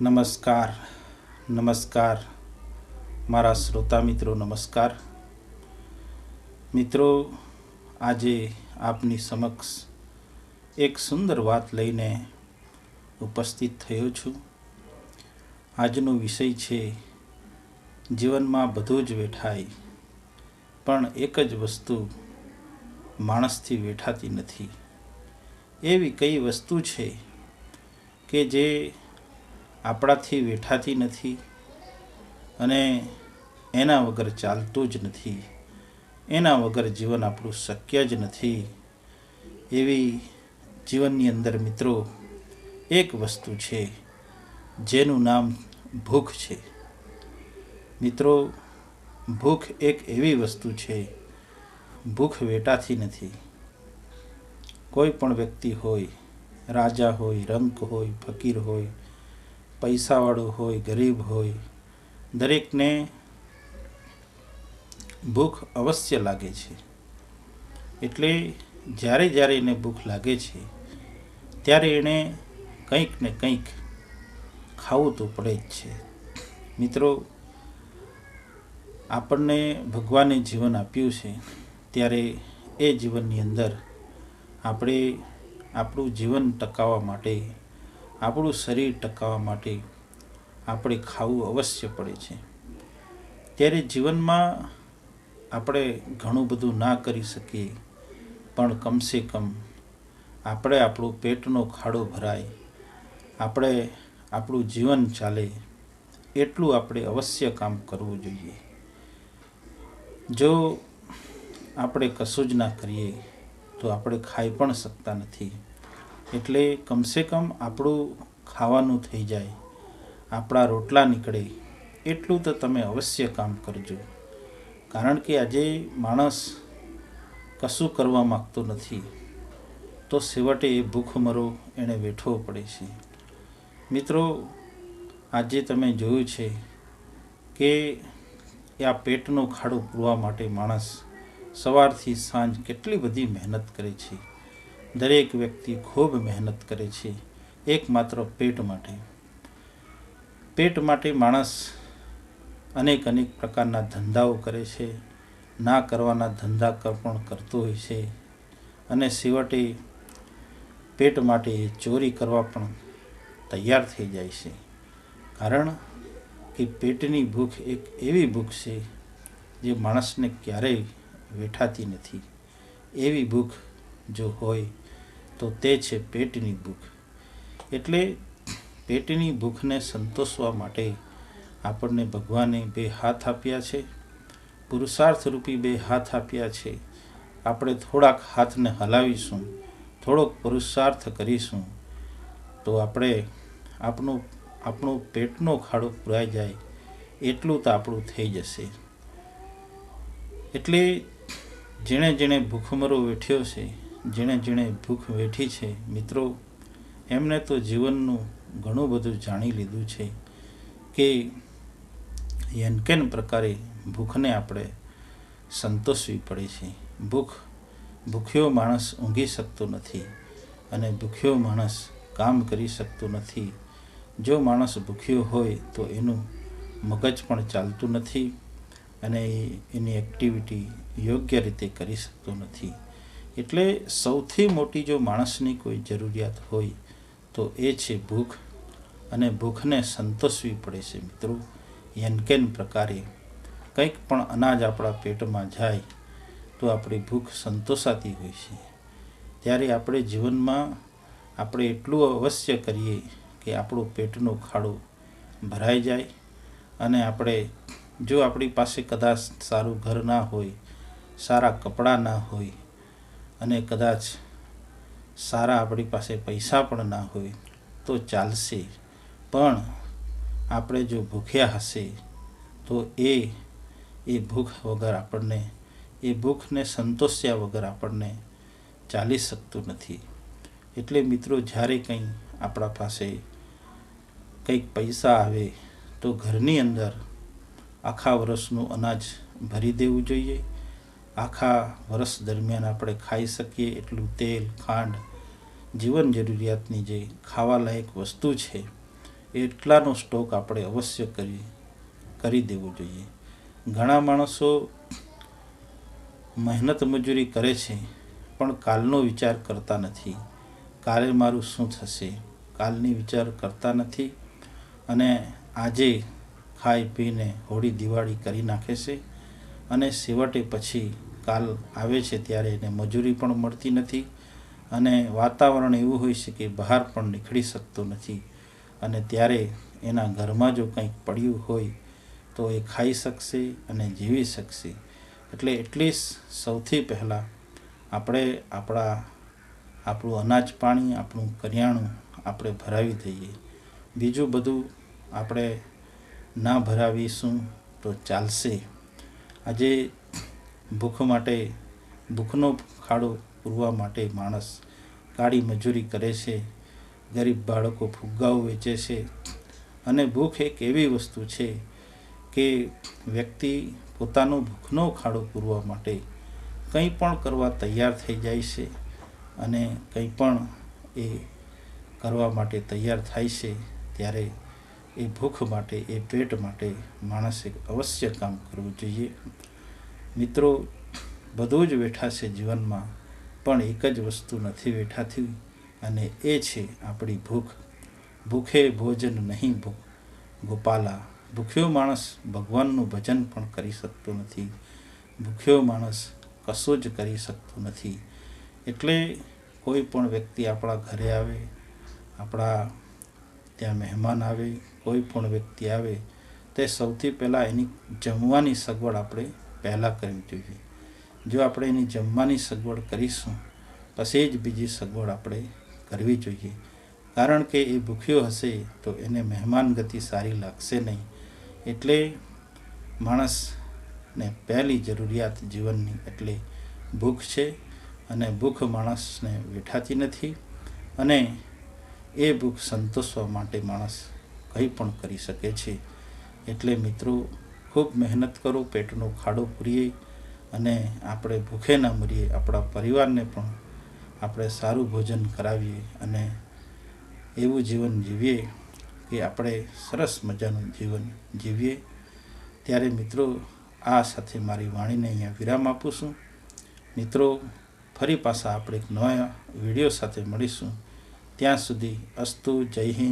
નમસ્કાર નમસ્કાર. મારા શ્રોતા મિત્રો, નમસ્કાર. મિત્રો, આજે આપની સમક્ષ એક સુંદર વાત લઈને ઉપસ્થિત થયો છું. આજનો વિષય છે, જીવનમાં બધું જ વેઠાય, પણ એક જ વસ્તુ માણસથી વેઠાતી નથી. એવી કઈ વસ્તુ છે કે જે આપણાથી વેઠાતી નથી અને એના વગર ચાલતું જ નથી, એના વગર જીવન આપણું શક્ય જ નથી? એવી જીવનની અંદર મિત્રો એક વસ્તુ છે, જેનું નામ ભૂખ છે. મિત્રો, ભૂખ એક એવી વસ્તુ છે, ભૂખ વેટાથી નથી. કોઈ પણ વ્યક્તિ હોય, રાજા હોય રંક હોય, ફકીર હોય, પૈસાવાળો હોય, ગરીબ હોય, દરેકને ભૂખ અવશ્ય લાગે છે. એટલે જ્યારે જ્યારે એને ભૂખ લાગે છે, ત્યારે એણે કંઈક ને કંઈક ખાવું તો પડે જ છે. મિત્રો, આપણને ભગવાને જીવન આપ્યું છે, ત્યારે એ જીવનની અંદર આપણે, આપણું જીવન ટકાવવા માટે, આપણું શરીર ટકાવવા માટે આપણે ખાવું અવશ્ય પડે છે. ત્યારે જીવનમાં આપણે ઘણું બધું ના કરી શકીએ, પણ કમસે કમ આપણે આપણું પેટનો ખાડો ભરાય, આપણે આપણું જીવન ચાલે, એટલું આપણે અવશ્ય કામ કરવું જોઈએ. જો આપણે કશું જ ના કરીએ તો આપણે ખાઈ પણ શકતા નથી. એટલે કમસે કમ આપણું ખાવાનું થઈ જાય, આપણા રોટલા નીકળે, એટલું તો તમે અવશ્ય કામ કરજો. કારણ કે આજે માણસ કશું કરવા માગતો નથી, તો છેવટે એ ભૂખમરો એણે વેઠવો પડે છે. મિત્રો, આજે તમે જોયું છે કે આ પેટનો ખાડો પૂરવા માટે માણસ સવારથી સાંજ કેટલી બધી મહેનત કરે છે. દરેક વ્યક્તિ ખૂબ મહેનત કરે છે, એકમાત્ર પેટ માટે. પેટ માટે માણસ અનેક અનેક પ્રકારના ધંધાઓ કરે છે, ના કરવાના ધંધા પણ કરતો હોય છે અને છેવટે પેટ માટે ચોરી કરવા પણ તૈયાર થઈ જાય છે. કારણ કે પેટની ભૂખ એક એવી ભૂખ છે જે માણસને ક્યારેય વેઠાતી નથી. એવી ભૂખ જો હોય તો તે છે પેટની ભૂખ. એટલે પેટની ભૂખને સંતોષવા માટે આપણને ભગવાને બે હાથ આપ્યા છે. પુરુષાર્થ રૂપી બે હાથ આપ્યા છે. આપણે થોડાક હાથને હલાવીશું, થોડોક પુરુષાર્થ કરીશું, તો આપણે આપણું આપણું પેટનો ખાડો પુરાઈ જાય, એટલું તો આપણું થઈ જશે. એટલે જેણે જેણે ભૂખમરો વેઠ્યો છે, જેણે જેણે ભૂખ વેઠી છે, મિત્રો, એમને તો જીવનનું ઘણું બધું જાણી લીધું છે કે યનકેન પ્રકારે ભૂખને આપણે સંતોષવી પડે છે. ભૂખ, ભૂખ્યો માણસ ઊંઘી શકતો નથી અને ભૂખ્યો માણસ કામ કરી શકતો નથી. જો માણસ ભૂખ્યો હોય તો એનું મગજ પણ ચાલતું નથી અને એની એક્ટિવિટી યોગ્ય રીતે કરી શકતો નથી. એટલે સૌથી મોટી જો માણસની કોઈ જરૂરિયાત હોય, તો એ છે ભૂખ. અને ભૂખને સંતોષવી પડે છે મિત્રો. યનકેન પ્રકારે કંઈક પણ અનાજ આપણા પેટમાં જાય, તો આપણી ભૂખ સંતોષાતી હોય છે. ત્યારે આપણે જીવનમાં આપણે એટલું અવશ્ય કરીએ કે આપણું પેટનો ખાડો ભરાઈ જાય. અને આપણે જો આપણી પાસે કદાચ સારું ઘર ના હોય સારા કપડાં ના હોય અને કદાચ સારા આપણી પાસે પૈસા પણ ના હોય તો ચાલશે. પણ આપણે જો ભૂખ્યા હશે તો એ એ ભૂખ વગર આપણને, એ ભૂખને સંતોષ્યા વગર આપણને ચાલી શકતું નથી. એટલે મિત્રો, જ્યારે કંઈ આપણા પાસે કંઈક પૈસા આવે તો ઘરની અંદર આખા વર્ષનું અનાજ ભરી દેવું જોઈએ. આખા વર્ષ દરમિયાન આપણે ખાઈ શકીએ એટલું તેલ, ખાંડ, જીવન જરૂરિયાતની જે ખાવાલાયક વસ્તુ છે, એટલાનો સ્ટોક આપણે અવશ્ય કરી કરી દેવો જોઈએ. ઘણા માણસો મહેનત મજૂરી કરે છે, પણ કાલનો વિચાર કરતા નથી. કાલે મારું શું થશે? કાલની વિચાર કરતા નથી અને આજે ખાઈ પીને હોળી દિવાળી કરી નાખે છે. અને છેવટે પછી કાલ આવે છે ત્યારે એને મજૂરી પણ મળતી નથી અને વાતાવરણ એવું હોય છે કે બહાર પણ નીકળી શકતો નથી. અને ત્યારે એના ઘરમાં જો કંઈક પડ્યું હોય તો એ ખાઈ શકશે અને જીવી શકશે. એટલે એટલીસ્ટ સૌથી પહેલાં આપણે આપણા, આપણું અનાજ પાણી, આપણું કરિયાણું આપણે ભરાવી દઈએ. બીજું બધું આપણે ના ભરાવીશું તો ચાલશે. આજે ભૂખ માટે, ભૂખનો ખાડો પૂરવા માટે માણસ કાળી મજૂરી કરે છે, ગરીબ બાળકો ફુગ્ગાઓ વેચે છે અને ભૂખ એક એવી વસ્તુ છે કે વ્યક્તિ પોતાનો ભૂખનો ખાડો પૂરવા માટે કંઈ પણ કરવા તૈયાર થઈ જાય છે અને કંઈ પણ એ કરવા માટે તૈયાર થાય છે, ત્યારે એ ભૂખ માટે, એ પેટ માટે માણસે અવશ્ય કામ કરવું જોઈએ. મિત્રો, બધું જ વેઠા છે જીવનમાં, પણ એક જ વસ્તુ નથી વેઠાતી, અને એ છે આપણી ભૂખ. ભૂખે ભોજન નહીં ભૂખ ગોપાલા, ભૂખ્યો માણસ ભગવાનનું ભજન પણ કરી શકતો નથી. ભૂખ્યો માણસ કશું જ કરી શકતો નથી. એટલે કોઈ પણ વ્યક્તિ આપણા ઘરે આવે, આપણા ત્યાં મહેમાન આવે કોઈ પણ વ્યક્તિ આવે, તે સૌથી પહેલાં એની જમવાની સગવડ આપણે પહેલાં કરવી જોઈએ. જો આપણે એની જમવાની સગવડ કરીશું, પછી જ બીજી સગવડ આપણે કરવી જોઈએ. કારણ કે એ ભૂખ્યો હશે, તો એને મહેમાન ગતિ સારી લાગશે નહીં. એટલે માણસને પહેલી જરૂરિયાત જીવનની, એટલે ભૂખ છે અને ભૂખ માણસને વેઠાતી નથી. અને એ ભૂખ સંતોષવા માટે માણસ કંઈ પણ કરી શકે છે. એટલે મિત્રો, ખૂબ મહેનત કરો, પેટનો ખાડો પૂરીએ અને આપણે ભૂખે ના મરીએ, આપણા પરિવારને પણ આપણે સારું ભોજન કરાવીએ અને એવું જીવન જીવીએ કે આપણે સરસ મજાનું જીવન જીવીએ. ત્યારે મિત્રો, આ સાથે મારી વાણીને અહીંયા વિરામ આપું છું. મિત્રો, ફરી પાછા આપણે એક નવા વીડિયો સાથે મળીશું. ત્યાં સુધી અસ્તુ, જય હિન્દ.